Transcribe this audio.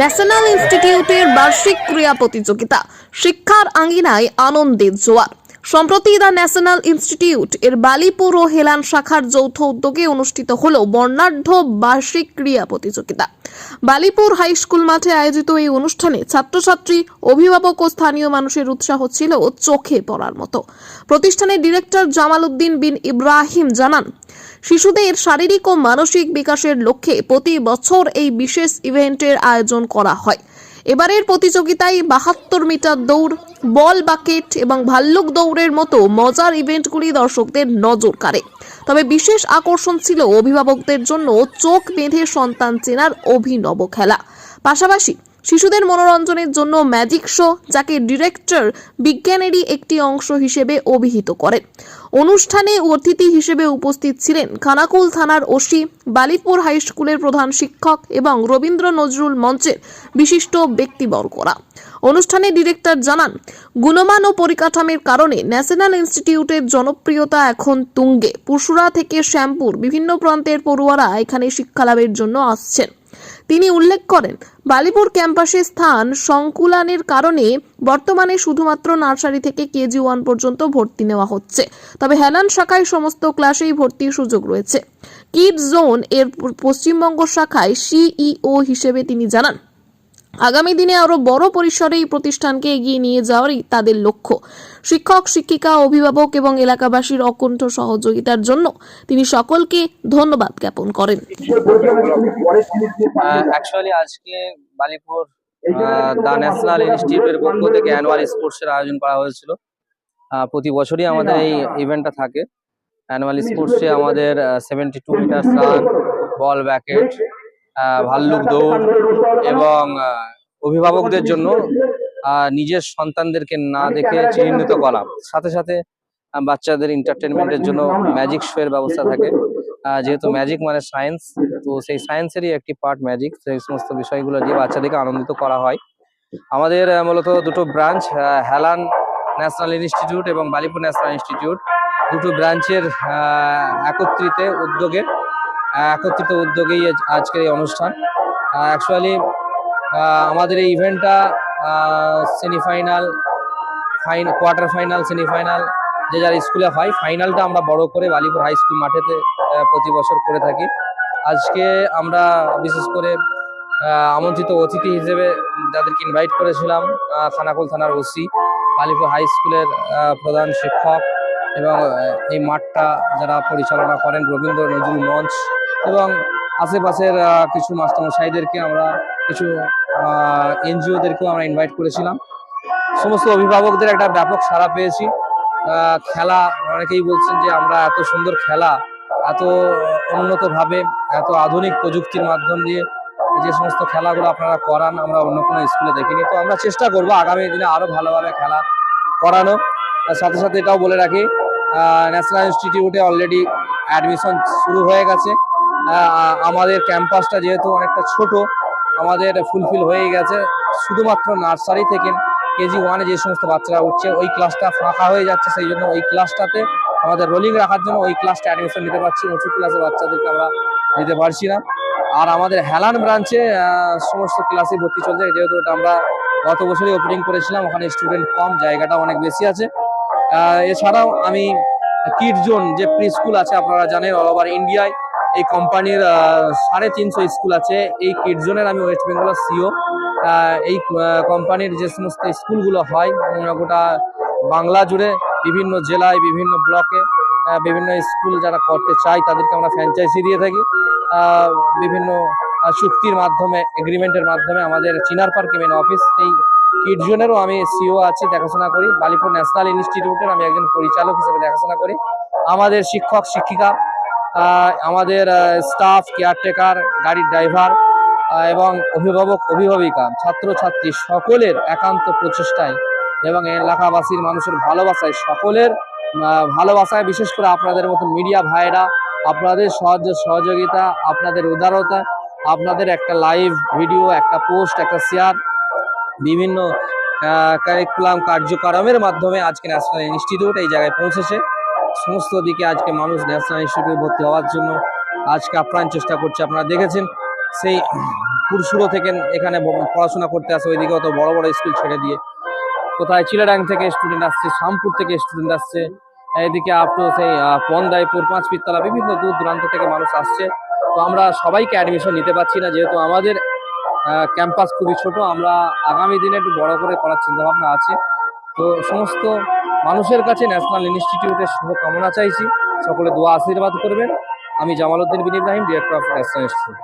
National ইনস্টিটিউটের বার্ষিক ক্রীড়া প্রতিযোগিতা শিক্ষার আঙ্গিনায় আনন্দের জোয়ার। সম্প্রতি দ্য ন্যাশনাল ইনস্টিটিউট এর বালিপুর ও হেলান শাখার যৌথ উদ্যোগে অনুষ্ঠিত হল বর্ণাঢ্য বার্ষিক ক্রীড়া প্রতিযোগিতা। বালিপুর হাই স্কুল মাঠে আয়োজিত এই অনুষ্ঠানে ছাত্রছাত্রী, অভিভাবক ও স্থানীয় মানুষের উৎসাহ ছিল চোখে পড়ার মতো। প্রতিষ্ঠানের ডিরেক্টর জামাল উদ্দিন বিন ইব্রাহিম জানান, শিশুদের শারীরিক ও মানসিক বিকাশের লক্ষ্যে প্রতি বছর এই বিশেষ ইভেন্টের আয়োজন করা হয়। এবারের প্রতিযোগিতায় বাহাত্তর মিটার দৌড়, বল বাকেট এবং ভাল্লুক দৌড়ের মতো মজার ইভেন্টগুলি দর্শকদের নজর কাড়ে। তবে বিশেষ আকর্ষণ ছিল অভিভাবকদের জন্য চোখ বেঁধে সন্তান চেনার অভিনব খেলা। পাশাপাশি শিশুদের মনোরঞ্জনের জন্য ম্যাজিক শো, যাকে ডিরেক্টর বিজ্ঞানেরই একটি অংশ হিসেবে অভিহিত করেন। অনুষ্ঠানে অতিথি হিসেবে উপস্থিত ছিলেন খানাকুল থানার ওসি, বালিপুর হাই স্কুলের প্রধান শিক্ষক এবং রবীন্দ্র নজরুল মঞ্চের বিশিষ্ট ব্যক্তিবর্গরা। অনুষ্ঠানে ডিরেক্টর জানান, গুণমান ও পরিকাঠামের কারণে ন্যাশনাল ইনস্টিটিউটের জনপ্রিয়তা এখন তুঙ্গে। পুরসুরা থেকে শ্যামপুর বিভিন্ন প্রান্তের পড়ুয়ারা এখানে শিক্ষালাভের জন্য আসছেন। তিনি উল্লেখ করেন, বালিপুর ক্যাম্পাসে স্থান সংকুলানের কারণে বর্তমানে শুধুমাত্র নার্সারি থেকে কেজি ওয়ান পর্যন্ত ভর্তি নেওয়া হচ্ছে। তবে হেলান শাখায় সমস্ত ক্লাসেই ভর্তির সুযোগ রয়েছে। কিড জোন এর পশ্চিমবঙ্গ শাখায় সিইও হিসেবে তিনি জানান আগামী দিনে আরও বড় পরিসরে এই প্রতিষ্ঠানকে এগিয়ে নিয়ে যাওয়ারই তাদের লক্ষ্য। শিক্ষক, শিক্ষিকা, অভিভাবক এবং এলাকাবাসীর অকুণ্ঠ সহযোগিতার জন্য তিনি সকলকে ধন্যবাদ জ্ঞাপন করেন। আজকে বালিপুর দ্য ন্যাশনাল ইনস্টিটিউটের পক্ষ থেকে অ্যানুয়াল স্পোর্টসের আয়োজন করা হয়েছিল। প্রতি বছরই আমাদের এই ইভেন্টটা থাকে। অ্যানুয়াল স্পোর্টসে আমাদের seventy two metre run ball bucket ভাল্লুক দৌড় এবং অভিভাবকদের জন্য নিজের সন্তানদেরকে না দেখে চিহ্নিত করা। সাথে সাথে বাচ্চাদের এন্টারটেনমেন্টের জন্য ম্যাজিক শো এর ব্যবস্থা থাকে। যেহেতু ম্যাজিক মানে সায়েন্স তো সেই সায়েন্সেরই একটি পার্ট ম্যাজিক সেই সমস্ত বিষয়গুলো দিয়ে বাচ্চাদেরকে আনন্দিত করা হয়। আমাদের মূলত দুটো ব্রাঞ্চ হেলান ন্যাশনাল ইনস্টিটিউট এবং বালিপুর ন্যাশনাল ইনস্টিটিউট। দুটো ব্রাঞ্চের একত্রিত উদ্যোগে একত্রিত উদ্যোগেই আজকের এই অনুষ্ঠান। অ্যাকচুয়ালি আমাদের এই ইভেন্টটা semifinal fine quarter final semifinal যে যার স্কুলে হয় ফাইনালটা আমরা বড় করে বালিপুর হাই স্কুল মাঠেতে প্রতি বছর করে থাকি। আজকে আমরা বিশেষ করে আমন্ত্রিত অতিথি হিসেবে যাদেরকে ইনভাইট করেছিলাম খানাকুল থানার ওসি, বালিপুর হাই স্কুলের প্রধান শিক্ষক এবং এই মাঠটা যারা পরিচালনা করেন রবীন্দ্র নজরুল মঞ্চ এবং আশেপাশের কিছু মাস্টারমশাইদেরকে আমরা, কিছু এনজিওদেরকেও আমরা ইনভাইট করেছিলাম। সমস্ত অভিভাবকদের একটা ব্যাপক সাড়া পেয়েছি। খেলা, অনেকেই বলছেন যে আমরা এত সুন্দর খেলা, এত উন্নতভাবে, এত আধুনিক প্রযুক্তির মাধ্যম দিয়ে যে সমস্ত খেলাগুলো আপনারা করান, আমরা অন্য কোনো স্কুলে দেখিনি। তো আমরা চেষ্টা করব আগামী দিনে আরও ভালোভাবে খেলা করানো। সাথে সাথে এটাও বলে রাখি ন্যাশনাল ইনস্টিটিউটে অলরেডি অ্যাডমিশন শুরু হয়ে গেছে। আমাদের ক্যাম্পাসটা যেহেতু অনেকটা ছোট, আমাদের ফুলফিল হয়ে গেছে। শুধুমাত্র নার্সারি থেকে কেজি ওয়ানে যে সমস্ত বাচ্চারা উঠছে, ওই ক্লাসটা ফাঁকা হয়ে যাচ্ছে। সেই জন্য ওই ক্লাসটাতে আমাদের রোলিং রাখার জন্য ওই ক্লাসটা অ্যাডমিশন নিতে পারছি। উঁচু ক্লাসে বাচ্চাদেরকে আমরা নিতে পারছি না। আর আমাদের হেলান ব্রাঞ্চে সমস্ত ক্লাসে ভর্তি চলছে। যেহেতু এটা আমরা গত বছরই ওপেনিং করেছিলাম, ওখানে স্টুডেন্ট কম জায়গাটা অনেক বেশি আছে। এছাড়াও আমি কিড জোন যে প্রি স্কুল আছে, আপনারা জানেন অল ওভার ইন্ডিয়ায় এই কোম্পানির সাড়ে তিনশো স্কুল আছে। এই কিড জোনের আমি ওয়েস্ট বেঙ্গলের সিও এই কোম্পানির যে সমস্ত স্কুলগুলো হয় গোটা বাংলা জুড়ে, বিভিন্ন জেলায়, বিভিন্ন ব্লকে বিভিন্ন স্কুল যারা করতে চায়, তাদেরকে আমরা ফ্র্যাঞ্চাইজি দিয়ে থাকি। বিভিন্ন চুক্তির মাধ্যমে এগ্রিমেন্টের মাধ্যমে আমাদের চিনার পার্কে মেন অফিস এই কিড জোনেরও আমি সিও আছি, দেখাশোনা করি। বালিপুর ন্যাশনাল ইনস্টিটিউটের আমি একজন পরিচালক হিসেবে দেখাশোনা করি। আমাদের শিক্ষক, শিক্ষিকা আমাদের স্টাফ কেয়ারটেকার গাড়ির ড্রাইভার এবং অভিভাবক, অভিভাবিকা, ছাত্রছাত্রী সকলের একান্ত প্রচেষ্টায় এবং এলাকাবাসীর মানুষের ভালোবাসায় সকলের ভালোবাসায়, বিশেষ করে আপনাদের মতো মিডিয়া ভাইরা, আপনাদের সাহায্য, সহযোগিতা, আপনাদের উদারতা, আপনাদের একটা লাইভ ভিডিও একটা পোস্ট একটা শেয়ার বিভিন্ন কারিকুলাম কার্যক্রমের মাধ্যমে আজকে ন্যাশনাল ইনস্টিটিউট এই জায়গায় পৌঁছেছে। সমস্ত দিকে আজকে মানুষ ন্যাশনাল ইনস্টিটিউটে ভর্তি হওয়ার জন্য আজকে আপ্রাণ চেষ্টা করছে। আপনারা দেখেছেন, সেই পুরসুরো থেকে এখানে পড়াশোনা করতে আসে ওইদিকে অত বড় বড় স্কুল ছেড়ে দিয়ে। কোথায় চিলাডাং থেকে স্টুডেন্ট আসছে শামপুর থেকে স্টুডেন্ট আসছে, এদিকে আপ টু সেই পন্দাইপুর পাঁচ পিতলা বিভিন্ন দূর দূরান্ত থেকে মানুষ আসছে। তো আমরা সবাইকে অ্যাডমিশন নিতে পারছি না, যেহেতু আমাদের ক্যাম্পাস খুবই ছোট, আমরা আগামী দিনে একটু বড় করে করার চিন্তা ভাবনা আছে। তো সমস্ত মানুষের কাছে ন্যাশনাল ইনস্টিটিউটের শুভকামনা চাইছি। সকলে দোয়া আশীর্বাদ করবেন। আমি Jamaluddin bin Ibrahim director of national institute